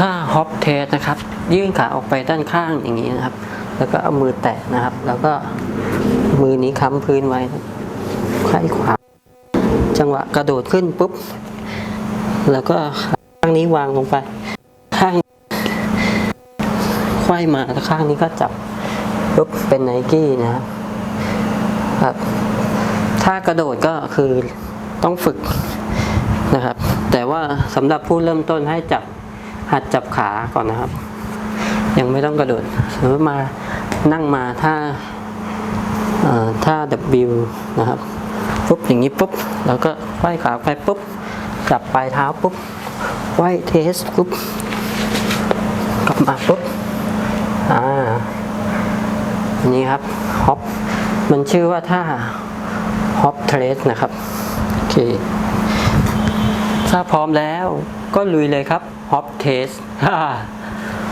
ท่าฮอปเทสนะครับ ยื่นขาออกไปด้านข้างอย่างนี้นะครับ แล้วก็เอามือแตะนะครับ แล้วก็มือนี้ค้ำพื้นไว้ไขว้ขวา จังหวะกระโดดขึ้นปุ๊บ แล้วก็ข้างนี้วางลงไป ข้างไขว้มาแล้วข้างนี้ก็จับปุ๊บเป็นไนกี้นะครับครับ ถ้ากระโดดก็คือต้องฝึกนะครับ แต่ว่าสำหรับผู้เริ่มต้นให้จับ หัดจับขาก่อนนะครับ ยังไม่ต้องกระโดดสมมติมานั่งมาถ้าถ้า W นะครับปุ๊บอย่างนี้ปุ๊บแล้วก็ไขว้ขาไปปุ๊บจับปลายเท้าปุ๊บไขว้เทสปุ๊บกลับมาปุ๊บอ่านนี้ครับฮอปมันชื่อว่าท่าฮอปเทรสนะครับโอเค ถ้าพร้อมแล้วก็ลุยเลยครับฮอปเทส